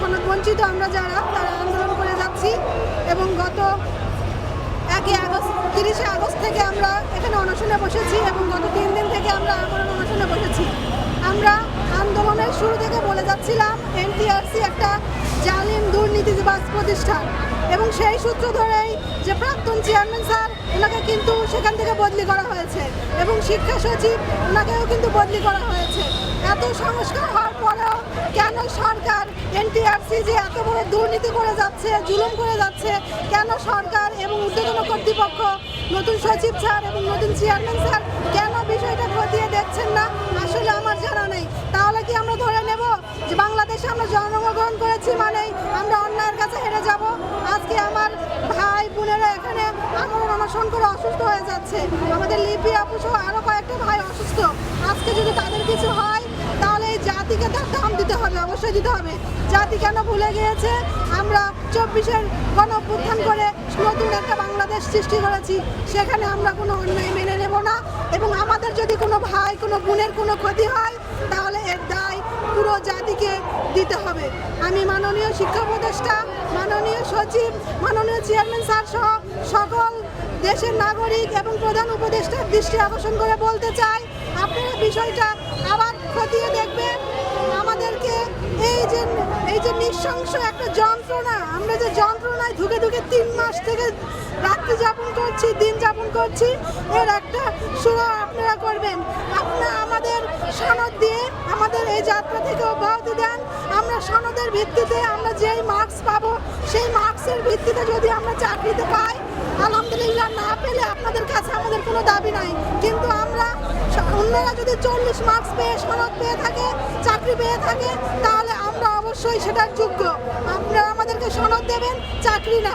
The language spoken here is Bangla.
সনদ বঞ্চিত আমরা যারা, তারা আন্দোলন করে যাচ্ছি এবং গত একই আগস্ট, তিরিশে আগস্ট থেকে আমরা এখানে অনশনে বসেছি এবং গত তিন দিন থেকে আমরা আমরণ অনশনে বসেছি। আমরা আন্দোলনের শুরু থেকে বলে যাচ্ছিলাম, এনটিআরসি একটা জালিম দুর্নীতিবাজ প্রতিষ্ঠান এবং সেই সূত্র ধরেই যে প্রাক্তন চেয়ারম্যান স্যার, ওনাকে কিন্তু সেখান থেকে বদলি করা হয়েছে এবং শিক্ষা সচিব, ওনাকেও কিন্তু বদলি করা হয়েছে। এত সংস্কার হওয়ার পরেও কেন সরকার এনটিআরসি যে এত বড় দুর্নীতি করে যাচ্ছে, জুলুম করে যাচ্ছে, কেন সরকার এবং উদ্যোতন কর্তৃপক্ষ, নতুন সচিব স্যার এবং নতুন চেয়ারম্যান স্যার কেন বিষয়টা খতিয়ে দেখছেন না? আসলে আমার জানা নেই। তাহলে কি আমরা ধরে নেব যে বাংলাদেশে আমরা জন্মগ্রহণ করেছি মানেই আমরা অন্যায়ের কাছে হেরে যাব? আজকে আমার ভাই বোনেরা এখানে আমরণ অনশন করে অসুস্থ হয়ে যাচ্ছে। আমাদের লিপি আপু সহ আরও কয়েকটা ভাই অসুস্থ। আজকে যদি তাদের কিছু হয়, তাহলে এই জাতিকে দাম দিতে হবে, অবশ্যই দিতে হবে। জাতি কেন ভুলে গিয়েছে? আমরা চব্বিশের গণ করে নতুন একটা বাংলাদেশ সৃষ্টি করেছি। সেখানে আমরা কোনো অন্যায় মেনে নেব না এবং আমাদের যদি কোনো ভাই, কোনো বোনের কোনো ক্ষতি হয়, তাহলে এর দায় পুরো জাতিকে দিতে হবে। আমি মাননীয় শিক্ষা উপদেষ্টা, মাননীয় সচিব, মাননীয় চেয়ারম্যান স্যার সহ সকল দেশের নাগরিক এবং প্রধান উপদেষ্টার দৃষ্টি আকর্ষণ করে বলতে চাই, আপনারা বিষয়টা আবার খতিয়ে দেখবেন। নৃশংস একটা যন্ত্রণা। আমরা যে যন্ত্রণায় ধুকে ধুকে তিন মাস থেকে রাত্রি যাপন করছি, দিন যাপন করছি, এর একটা সুরা আপনারা করবেন। আপনারা আমাদের সনদ দিয়ে আমাদের এই যাত্রা থেকে অব্যাহতি দেন। আমরা সনদের ভিত্তিতে আমরা যেই মার্কস পাবো, সেই মার্কসের ভিত্তিতে যদি আমরা চাকরিতে পাই, আলহামদুলিল্লাহ না পেলে আপনাদের কাছে আমাদের কোনো দাবি নাই। অন্যরা যদি চল্লিশ মার্কস পেয়ে, সনদ পেয়ে থাকে, চাকরি পেয়ে থাকে, তাহলে আমরা অবশ্যই সেটার যোগ্য। আপনারা আমাদেরকে সনদ দেবেন, চাকরি না।